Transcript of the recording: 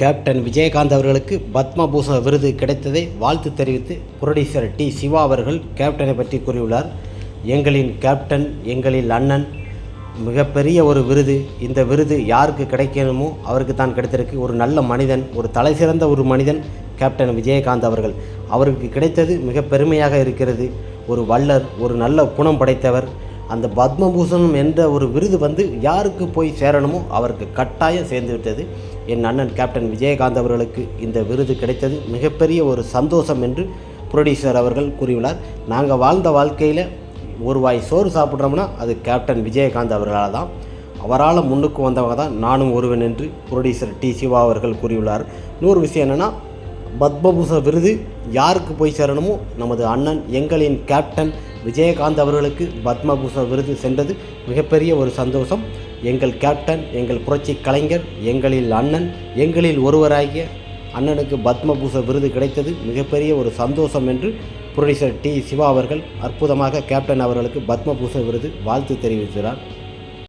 Captain Vijayakanth அவர்களுக்கு பத்மபூஷண விருது கிடைத்ததை வாழ்த்து தெரிவித்து புரொடியூசர் டி சிவா அவர்கள் கேப்டனை பற்றி கூறியுள்ளார். எங்களின் கேப்டன் எங்களில் அண்ணன் மிகப்பெரிய ஒரு விருது. இந்த விருது யாருக்கு கிடைக்கணுமோ அவருக்கு தான் கிடைத்திருக்கு. ஒரு நல்ல மனிதன் ஒரு தலை சிறந்த ஒரு மனிதன் கேப்டன் விஜயகாந்த் அவர்கள். அவருக்கு கிடைத்தது மிக பெருமையாக இருக்கிறது. ஒரு வள்ளர் ஒரு நல்ல குணம் படைத்தவர். அந்த பத்மபூஷணம் என்ற ஒரு விருது வந்து யாருக்கு போய் சேரணுமோ அவருக்கு கட்டாயம் சேர்ந்து விட்டது. என் அண்ணன் கேப்டன் விஜயகாந்த் அவர்களுக்கு இந்த விருது கிடைத்தது மிகப்பெரிய ஒரு சந்தோஷம் என்று புரொடியூசர் அவர்கள் கூறியுள்ளார். நாங்கள் வாழ்ந்த வாழ்க்கையில் ஒரு வாய் சோறு சாப்பிட்றோம்னா அது கேப்டன் விஜயகாந்த் அவர்களால் தான். அவரால் முன்னுக்கு வந்தவங்க தான் நானும் ஒருவன் என்று புரொடியூசர் டி சிவா அவர்கள் கூறியுள்ளார். இன்னொரு விஷயம் என்னென்னா பத்மபூஷ விருது யாருக்கு போய் சேரணுமோ நமது அண்ணன் எங்களின் கேப்டன் விஜயகாந்த் அவர்களுக்கு பத்மபூஷண விருது சென்றது. மிகப்பெரிய ஒரு சந்தோஷம். எங்கள் கேப்டன் எங்கள் புரட்சி கலைஞர் எங்களில் அண்ணன் எங்களில் ஒருவராகிய அண்ணனுக்கு பத்மபூஷ விருது கிடைத்தது. மிகப்பெரிய ஒரு சந்தோஷம் என்று புரொடியூசர் டி சிவா அவர்கள் அற்புதமாக கேப்டன் அவர்களுக்கு பத்மபூஷ விருது வாழ்த்து தெரிவிக்கிறார்.